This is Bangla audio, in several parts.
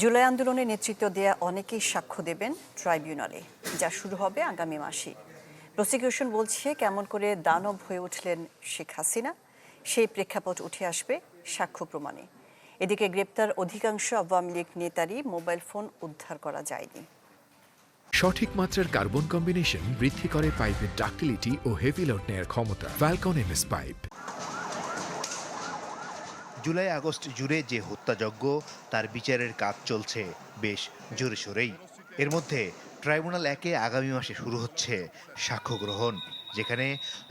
জুলাই আন্দোলনে নেতৃত্ব দেয়া অনেকেই সাক্ষ্য দেবেন ট্রাইব্যুনালে, যা শুরু হবে আগামী মাসে। প্রসিকিউশন বলছে কেমন করে দানব হয়ে উঠলেন শেখ হাসিনা, সেই প্রেক্ষাপট উঠে আসবে সাক্ষ্য প্রমাণে। এদিকে গ্রেপ্তার অধিকাংশ আওয়ামী লীগ নেতারই মোবাইল ফোন উদ্ধার করা যায়নি। সঠিক মাত্রার কার্বন কম্বিনেশন বৃদ্ধি করে পাইপের ডাক্টিলিটি ও হেভি লোড নেয়ার ক্ষমতা ফ্যালকন এমএস পাইপ। জুলাই আগস্ট জুড়ে যে হত্যাযজ্ঞ, তার বিচারের কাজ চলছে বেশ জোরে সোরেই। এর মধ্যে ট্রাইব্যুনাল একে আগামী মাসে শুরু হচ্ছে সাক্ষ্য গ্রহণ, যেখানে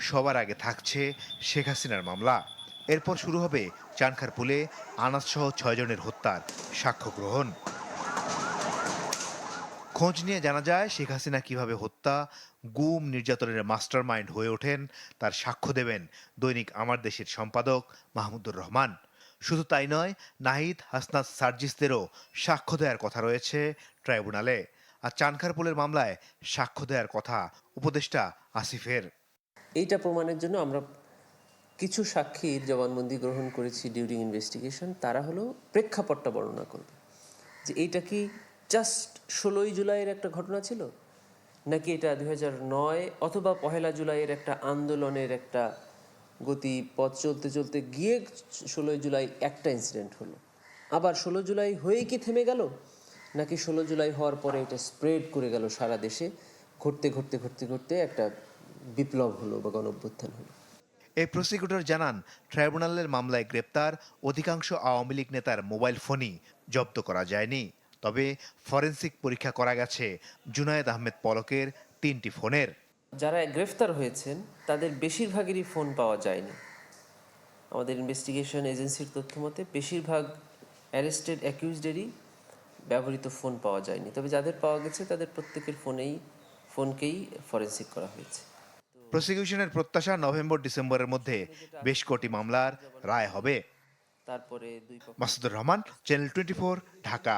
সবার আগে থাকছে শেখ হাসিনার মামলা। এরপর শুরু হবে চানখারপুলে আনাজসহ ছয়জনের হত্যার সাক্ষ্য গ্রহণ। খোঁজ নিয়ে জানা যায়, শেখ হাসিনা কীভাবে হত্যা, গুম নির্যাতনের মাস্টার মাইন্ড হয়ে ওঠেন, তার সাক্ষ্য দেবেন দৈনিক আমার দেশের সম্পাদক মাহমুদুর রহমান। শুধু তাই নয়, নাহিদ, হাসনাত, সার্জিসদেরও সাক্ষ্য দেওয়ার কথা রয়েছে ট্রাইব্যুনালে। আর চানখারপুলের মামলায় সাক্ষ্য দেওয়ার কথা উপদেষ্টা আসিফের। এইটা প্রমাণের জন্য আমরা কিছু সাক্ষীর জবানবন্দি গ্রহণ করেছি ডিউরিং ইনভেস্টিগেশন তারা হলো প্রেক্ষাপটটা বর্ণনা করবে। যে এইটা কি জাস্ট ষোলোই জুলাইয়ের একটা ঘটনা ছিল? নাকি এটা দুই নয় অথবা পহেলা জুলাইয়ের একটা আন্দোলনের একটা গতি, পথ চলতে চলতে গিয়ে ষোলোই জুলাই একটা ইনসিডেন্ট হলো। আবার ষোলো জুলাই হয়েই কি থেমে গেল? নাকি ষোলো জুলাই হওয়ার পরে এটা স্প্রেড করে গেল সারা দেশে? ঘুরতে ঘুরতে ঘুরতে ঘুরতে একটা বিপ্লব হলো বা গণঅভ্যুত্থান হলো। এই প্রসিকিউটর জানান ট্রাইব্যুনালের মামলায় গ্রেপ্তার অধিকাংশ আওয়ামী লীগ নেতার মোবাইল ফোনই জব্দ করা যায়নি। তবে ফরেন্সিক পরীক্ষা করা গেছে। জুনায়েদ আহমেদ পলকের তিনটি ফোনের। যারা গ্রেফতার হয়েছেন তাদের বেশিরভাগেরই ফোন পাওয়া যায়নি। আমাদের ইনভেস্টিগেশন এজেন্সির তথ্য মতে বেশিরভাগ অ্যারেস্টেড অ্যাকিউজডেরই ব্যবহৃত ফোন পাওয়া যায়নি। তবে যাদের পাওয়া গেছে তাদের প্রত্যেকের ফোনেই ফোনকেই ফরেন্সিক করা হয়েছে। প্রসিকিউশনের প্রত্যাশা নভেম্বর ডিসেম্বরের মধ্যে বেশ কটি মামলার রায় হবে। তারপরে দুই মাসুদুর রহমান চ্যানেল টোয়েন্টি ঢাকা।